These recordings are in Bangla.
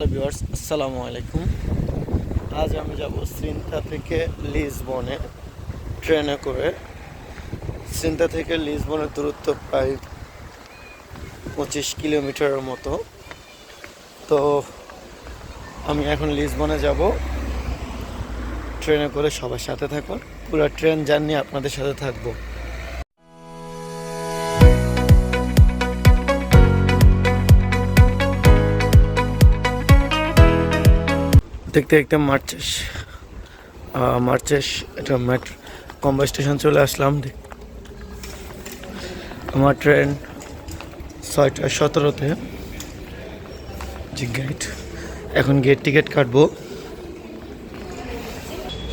ভিউয়ার্স, আসসালামু আলাইকুম। আজ আমি যাব সিনতা থেকে লিসবনে ট্রেনে করে। সিনতা থেকে লিসবনের দূরত্ব প্রায় পঁচিশ কিলোমিটারের মতো। তো আমি এখন লিসবনে যাব। ট্রেনে করে সবার সাথে থাকুন। পুরো ট্রেন জার্নি আপনাদের সাথে থাকব। দেখতে দেখতে মার্চ শেষ আহ, শেষ এটা মেট্রো কম্বো স্টেশন চলে আসলাম। আমার ট্রেন ছয়টা সতেরোতে যে গেট এখন গেট টিকিট কাটবো।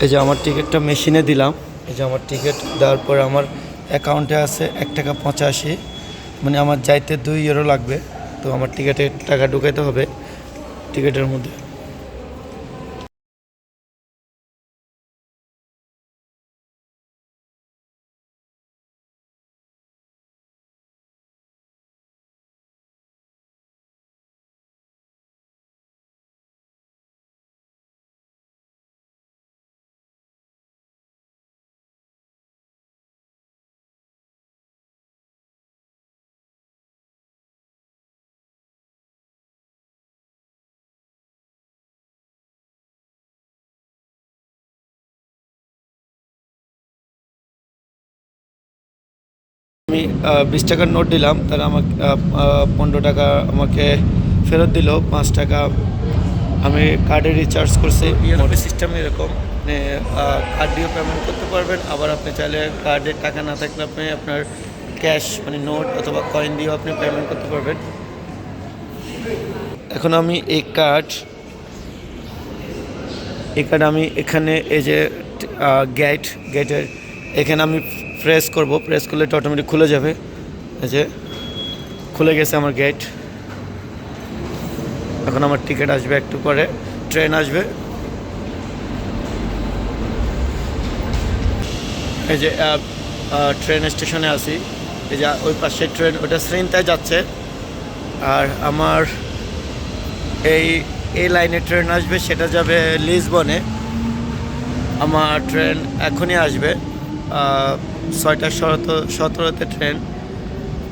এই যে আমার টিকিটটা মেশিনে দিলাম। এই যে আমার টিকিট দেওয়ার পরে আমার অ্যাকাউন্টে আছে এক টাকা পঁচাশি। মানে আমার যাইতে দুই ইউরো লাগবে। তো আমার টিকিটের টাকা ঢুকাইতে হবে। টিকিটের মধ্যে আমি বিশ টাকার নোট দিলাম তারা আমাকে পনেরো টাকা আমাকে ফেরত দিল পাঁচ টাকা আমি কার্ডে রিচার্জ করছি। ইউরোপের সিস্টেম এরকম মানে কার্ড দিয়েও পেমেন্ট করতে পারবেন। আবার আপনি চাইলে কার্ডের টাকা না থাকলে আপনি আপনার ক্যাশ মানে নোট অথবা কয়েন দিয়েও আপনি পেমেন্ট করতে পারবেন। এখন আমি এই কার্ড এই কার্ড আমি এখানে এই যে গেট গেটের এখানে আমি প্রেস করব প্রেস করলে এটা অটোমেটিক খুলে যাবে। যে, খুলে গেছে আমার গেট এখন আমার টিকিট আসবে একটু পরে ট্রেন আসবে। এই যে ট্রেন স্টেশনে আসি এই যে, ওই পাশে ট্রেন ওটা শ্রেণীতায় যাচ্ছে। আর আমার এই এই লাইনে ট্রেন আসবে, সেটা যাবে লিসবনে আমার ট্রেন এখনই আসবে। ছয়টা সতেরো, সতেরোতে ট্রেন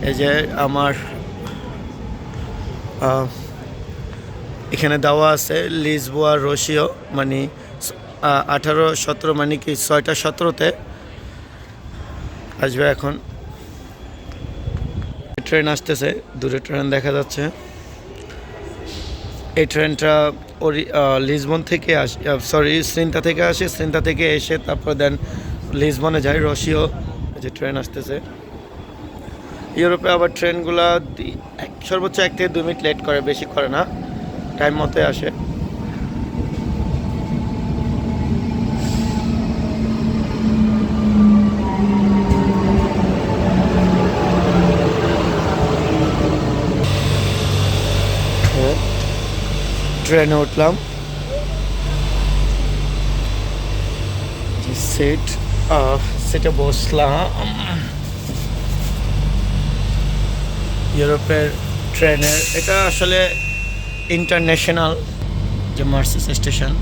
এই যে আমার এখানে দেওয়া আছে লিসবোয়া রশিও মানে আঠারো, সতেরো মানে কি ছয়টা সতেরোতে আসবে এখন। ট্রেন আসতেছে, দূরে ট্রেন দেখা যাচ্ছে। এই ট্রেনটা লিসবন থেকে আসে সরি শ্রিন্তা থেকে আসে শ্রিন্তা থেকে এসে তারপর দেন লিসবনে যায় রশিও যে ট্রেন আসতেছে। ইউরোপে আবার ট্রেনগুলো এক- সর্বোচ্চ এক থেকে দুই মিনিট লেট করে, বেশি করে না। টাইম মতো আসে। ট্রেনে উঠলাম। সিট সিটে বসলাম। ইউরোপের ট্রেনের এটা আসলে ইন্টারন্যাশনাল যে মার্সিস স্টেশন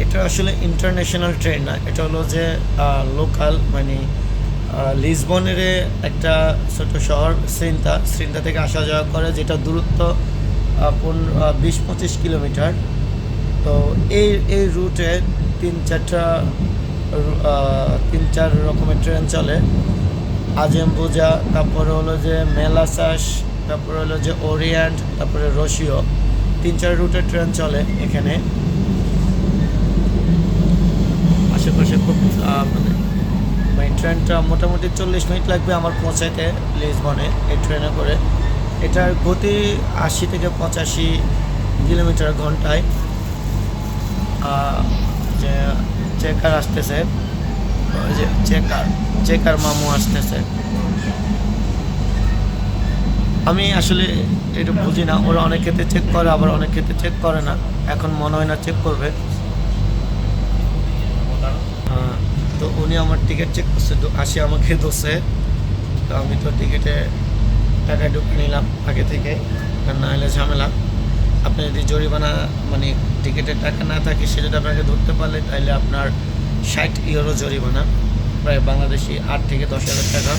এটা আসলে ইন্টারন্যাশনাল ট্রেন না এটা হলো যে লোকাল মানে লিসবনের একটা ছোট শহর শ্রিন্তা শ্রিন্তা থেকে আসা যাওয়া করে যেটা দূরত্ব আহ, পন- আহ, বিশ পঁচিশ কিলোমিটার। তো এই এই রুটে তিন চারটা তিন চার রকমের ট্রেন চলে। আজেম্বুজা তারপরে হলো যে মেলাসাস তারপরে হলো যে ওরিয়েন্ট, তারপরে রশিও তিন চার রুটের ট্রেন চলে এখানে। আশেপাশে খুব মানে মানে ট্রেনটা মোটামুটি চল্লিশ মিনিট লাগবে আমার পৌঁছাইতে লিসবনে এই ট্রেনে করে। এটার গতি আশি থেকে পঁচাশি কিলোমিটার ঘন্টায়। যে চেকার আসতেছে যে চেকার চেকার মামু আসতেছে। আমি আসলে এটা বুঝি না ওরা অনেক ক্ষেত্রে চেক করে আবার অনেক ক্ষেত্রে চেক করে না। এখন মনে হয় না চেক করবে। হ্যাঁ, তো উনি আমার টিকিট চেক করছে আসি আমাকে দোষে তো আমি তো টিকিটে টাকা ঢুকে নিলাম আগে থেকে না হলে ঝামেলা। আপনি যদি জরিমানা মানে টিকিটের টাকা না থাকে, সে যদি আপনাকে ধরতে পারলে তাহলে আপনার ষাট ইউরো জরিমানা, প্রায় বাংলাদেশি আট থেকে দশ হাজার টাকা।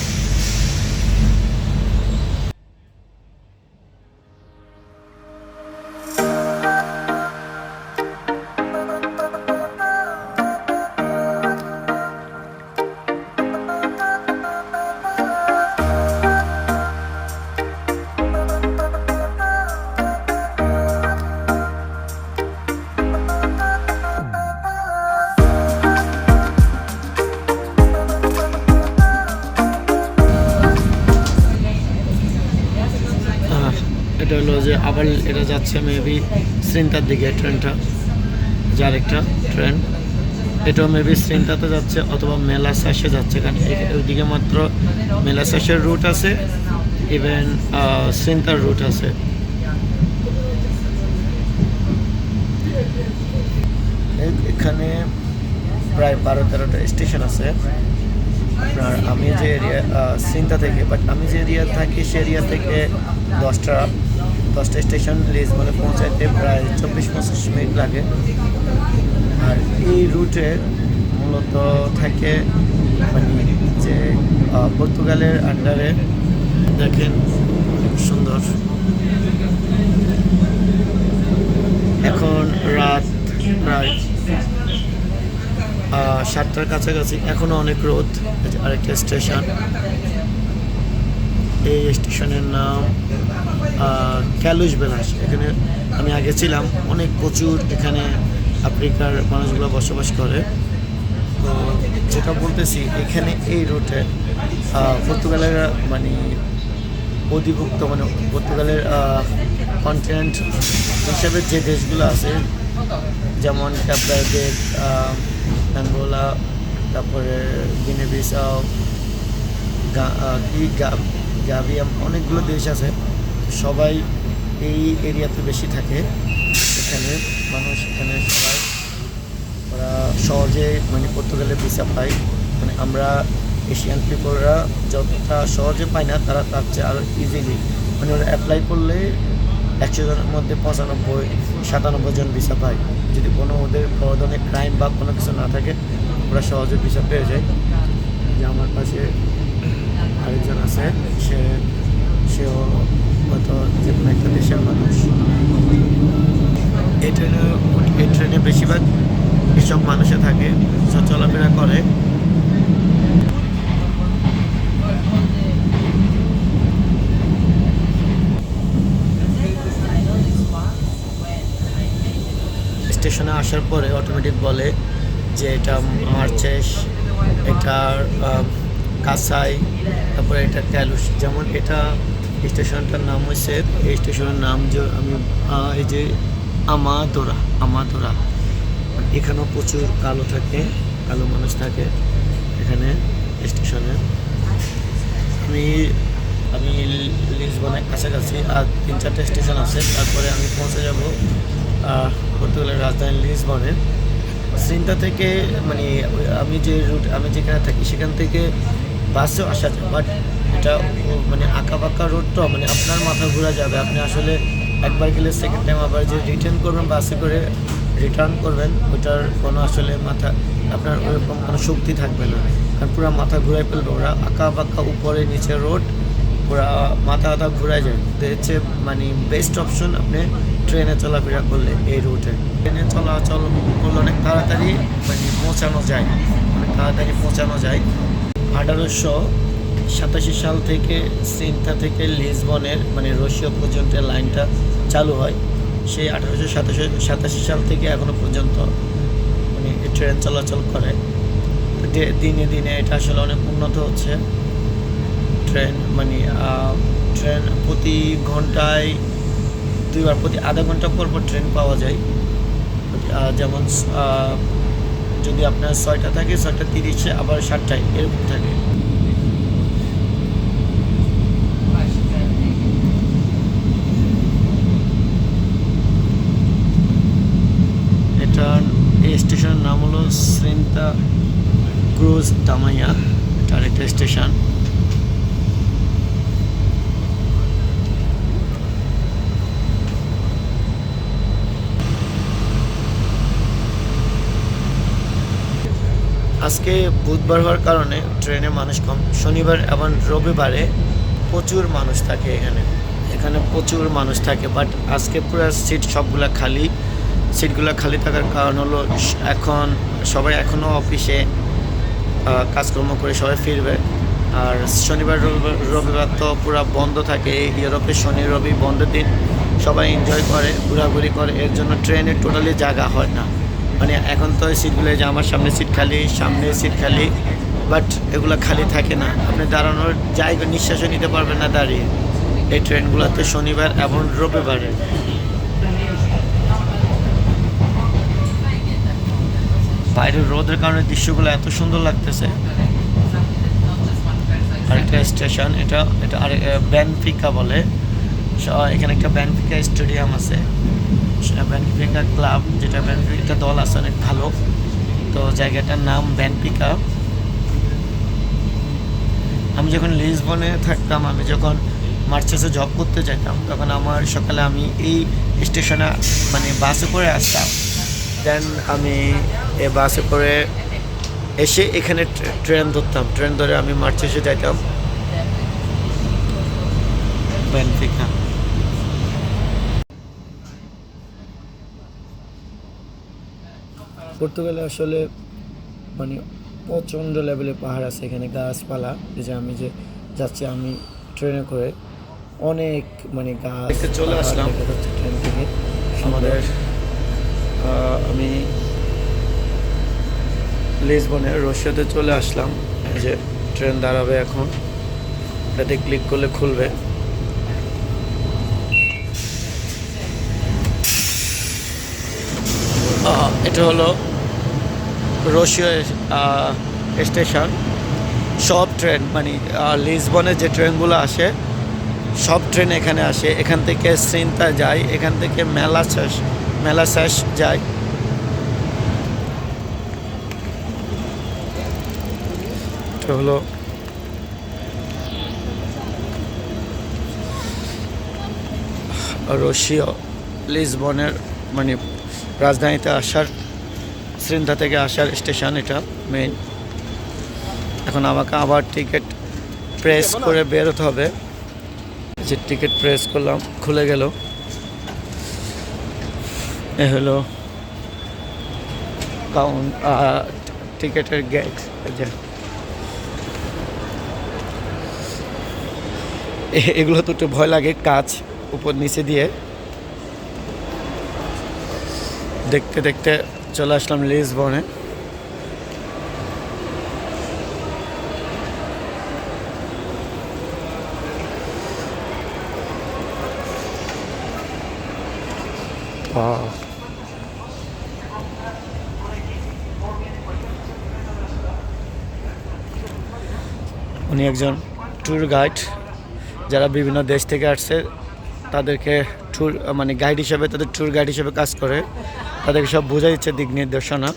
এটা হলো যে আবার এটা যাচ্ছে মেবি শ্রিনটার দিকে ট্রেনটা যার একটা ট্রেন এটাও মেবি শ্রিনটাতে যাচ্ছে অথবা মেলা মেলাসাসে যাচ্ছে, কারণ ওইদিকে মাত্র মেলা মেলাসাসের রুট আছে ইভেন শ্রিনটার রুট আছে। এখানে প্রায় বারো তেরোটা স্টেশন আছে। আপনার, আমি যে এরিয়া সিনটা থেকে বাট আমি যে এরিয়া থাকি, সে এরিয়া থেকে দশটা দশটা স্টেশন লিসবনে পৌঁছাইতে প্রায় চব্বিশ পঁচিশ মিনিট লাগে। আর এই রুটে মূলত থাকে মানে যে পর্তুগালের আন্ডারে দেখেন সুন্দর। এখন রাত প্রায় সাতটার কাছাকাছি এখনও অনেক রোদ। আরেকটা স্টেশন এই স্টেশনের নাম ক্যালুস বেলাস এখানে আমি আগে ছিলাম। অনেক প্রচুর এখানে আফ্রিকার মানুষগুলো বসবাস করে। তো যেটা বলতেছি, এখানে এই রুটে পর্তুগালের মানে অধিভুক্ত মানে পর্তুগালের কন্টিনেন্ট হিসেবে যে দেশগুলো আছে, যেমন ক্যাপভার্ডে অ্যাঙ্গোলা, তারপরে গিনে বিসাও কি অনেকগুলো দেশ আছে। সবাই এই এরিয়াতে বেশি থাকে। এখানে মানুষ, এখানে সবাই, ওরা সহজে মানে পর্তুগালে ভিসা পায়। মানে আমরা এশিয়ান পিপলরা যতটা সহজে পাই না, তারা তার চেয়ে আরও ইজিলি মানে ওরা অ্যাপ্লাই করলে একশো জনের মধ্যে পঁচানব্বই, সাতানব্বই জন ভিসা পায়। যদি কোনো ওদের কোনো ধরনের ক্রাইম বা কোনো কিছু না থাকে, ওরা সহজে ভিসা পেয়ে যায়। যে আমার পাশে আরেকজন আছে, সে, সেও হয়তো যে কোনো একটা দেশের মানুষ। এই ট্রেনে এই ট্রেনে বেশিরভাগ এসব মানুষে থাকে চলাফেরা করে। স্টেশনে আসার পরে অটোমেটিক বলে যে এটা মার্চেস আহ, কাসাই তারপরে এটা ক্যালুস। যেমন এটা স্টেশনটার নাম হচ্ছে এই স্টেশনের নাম যে আমি এই যে আমাদোরা আমাদোরা। এখানেও প্রচুর কালো থাকে কালো মানুষ থাকে এখানে স্টেশনে। আমি আমি লিসবনের কাছাকাছি আর তিন চারটে স্টেশন আছে তারপরে আমি পৌঁছে যাব পর্তুগালের রাজধানী লিসবনে। সিনটা থেকে মানে আমি যে রুট আমি যেখানে থাকি, সেখান থেকে বাসেও আসা যায়। বাট এটা মানে আঁকা বাঁকা রোড তো মানে আপনার মাথা ঘোরা যাবে। আপনি আসলে একবার গেলে সেকেন্ড টাইম আবার যে রিটার্ন করবেন বাসে করে রিটার্ন করবেন, ওটার কোনো আসলে মাথা, আপনার ওরকম কোনো শক্তি থাকবে না। কারণ পুরো মাথা ঘুরাই ফেলবে। ওরা আঁকা বাঁকা উপরে, নিচে রোড পুরা মাথা মাথা ঘুরাই যায়। তো হচ্ছে মানে বেস্ট অপশন আপনি ট্রেনে চলাফেরা করলে এই রুটে ট্রেনে চলাচল করলে অনেক তাড়াতাড়ি মানে পৌঁছানো যায়। অনেক তাড়াতাড়ি পৌঁছানো যায়। আঠারোশো সাতাশি সাল থেকে সিনথা থেকে লিসবনের মানে রশিয়া পর্যন্ত লাইনটা চালু হয়। সেই আঠারোশো সাতাশি সাতাশি সাল থেকে এখনও পর্যন্ত মানে ট্রেন চলাচল করে। দিনে দিনে এটা আসলে অনেক উন্নত হচ্ছে। ট্রেন মানে ট্রেন প্রতি ঘন্টায় দুইবার, প্রতি আধা ঘণ্টা পর পর ট্রেন পাওয়া যায়। যেমন যদি আপনার ছয়টা থাকে, ছয়টা তিরিশে, আবার সাতটায়, এরকম থাকে। এটার, এই স্টেশনের নাম হলো শ্রিন্তা ক্রুজ দামাইয়া এটার একটা স্টেশন। আজকে বুধবার হওয়ার কারণে ট্রেনে মানুষ কম। শনিবার এবং রবিবারে প্রচুর মানুষ থাকে এখানে। এখানে প্রচুর মানুষ থাকে বাট আজকে পুরো সিট সবগুলা খালি। সিটগুলো খালি থাকার কারণ হলো, এখন সবাই এখনও অফিসে কাজকর্ম করে সবাই ফিরবে। আর শনিবার, রবিবার তো পুরো বন্ধ থাকে। ইউরোপে শনি, রবি বন্ধের দিন সবাই এনজয় করে, ঘোরাঘুরি করে। এর জন্য ট্রেনে টোটালি জায়গা হয় না। মানে এখন তো সিটগুলো যে আমার সামনে সিট খালি, সামনে সিট খালি বাট এগুলো খালি থাকে না। আপনি দাঁড়ানোর জায়গা নিঃশ্বাসও নিতে পারবেন না দাঁড়িয়ে। এই ট্রেনগুলোতে শনিবার এবং রবিবারে। বাইরের রোদের কারণে দৃশ্যগুলো এত সুন্দর লাগতেছে। আরেকটা স্টেশন, এটা এটা আর ব্যানফিকা বলে। এখানে একটা ব্যানফিকা স্টেডিয়াম আছে। ব্যানফিকা ক্লাব যেটা ব্যানফিকা দল আছে, অনেক ভালো। তো জায়গাটার নাম ব্যানফিকা আমি যখন লিসবনে থাকতাম, আমি যখন মার্চেসে জব করতে যেতাম তখন আমার সকালে আমি এই স্টেশনে মানে বাসে করে আসতাম। দেন আমি এ বাসে করে এসে এখানে ট্রে- ট্রেন ধরতাম। ট্রেন ধরে আমি মার্চেসে যাইতাম। বেনফিকা পর্তুগালে আসলে মানে প্রচণ্ড লেভেলের পাহাড় আছে এখানে গাছপালা এই যে আমি যে যাচ্ছি আমি ট্রেনে করে অনেক মানে গাছ চলে আসলাম। ট্রেন থেকে। আমাদের আমি লিসবনে রশিয়াতে চলে আসলাম। যে ট্রেন দাঁড়াবে এখন। এটাতে ক্লিক করলে খুলবে। এটা হলো রশিয়া স্টেশন সব ট্রেন মানে লিসবনে যে ট্রেনগুলো আসে সব ট্রেন এখানে আসে। এখান থেকে সিনতা যায় এখান থেকে মেলাসাস মেলাসাস যায়। এটা হলো রশিয়া লিসবনের মানে রাজধানীতে আসার শ্রিন্দা থেকে আসার স্টেশন এটা মেইন এখন আমাকে আবার টিকিট প্রেস করে বেরোতে হবে। যে টিকিট প্রেস করলাম, খুলে গেল। এ হলো কাউন্ট টিকিটের গেট এগুলো তো একটু ভয় লাগে কাজ উপর নিচে দিয়ে। দেখতে দেখতে চলে আসলাম লিসবনে. উনি একজন ট্যুর গাইড যারা বিভিন্ন দেশ থেকে আসছে, তাদেরকে ট্যুর মানে গাইড হিসেবে, তাদের ট্যুর গাইড হিসেবে কাজ করে তাদেরকে সব বোঝা দিচ্ছে দিক নির্দেশনা।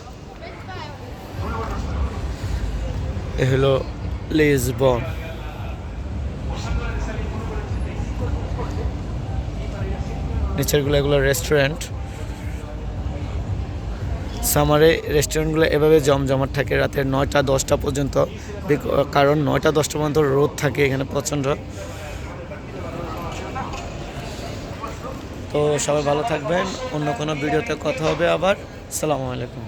এ হলো লিসবন। নিচেরগুলো এগুলো রেস্টুরেন্ট সামারে রেস্টুরেন্টগুলো এভাবে জমজমাট থাকে রাতে নয়টা দশটা পর্যন্ত। কারণ নয়টা দশটা পর্যন্ত রোদ থাকে এখানে প্রচণ্ড। তো সবাই ভালো থাকবেন। অন্য কোনো ভিডিওতে কথা হবে আবার। সালামু আলাইকুম।